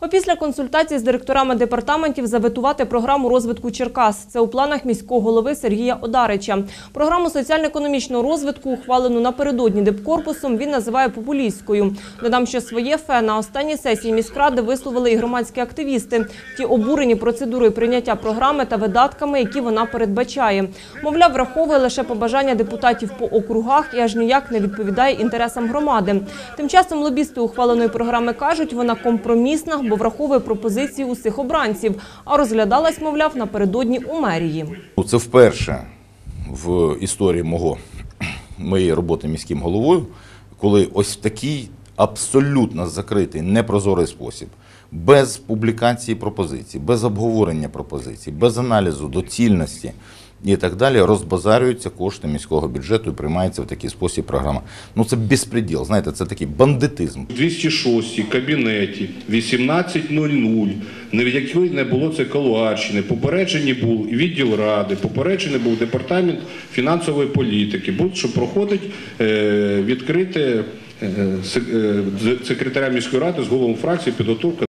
Опісля консультацій з директорами департаментів заветувати програму розвитку Черкас. Це у планах міського голови Сергія Одарича. Програму соціально-економічного розвитку, ухвалену напередодні депкорпусом, він називає популістською. Додам, що своє фе на останній сесії міськради висловили і громадські активісти. Ті обурені процедурою прийняття програми та видатками, які вона передбачає. Мовляв, враховує лише побажання депутатів по округах і аж ніяк не відповідає інтересам громади. Тим часом лобісти ухваленої програми кажуть, вона компромісна, бо враховує пропозиції усіх обранців, а розглядалась, мовляв, напередодні у мерії. Ну, Це вперше в історії мого, моєї роботи міським головою, коли ось в такий абсолютно закритий, непрозорий спосіб, без публікації пропозицій, без обговорення пропозицій, без аналізу доцільності і так далі, розбазарюються кошти міського бюджету і приймається в такий спосіб програма. Ну це безпреділ, знаєте, це такий бандитизм. В 206 кабінеті 18.00, ні в якої не було це Калуарщини, попереджені був відділ ради, попереджений був департамент фінансової політики, будь що проходить е, відкрите е, е, секретаря міської ради з головом фракції підготовка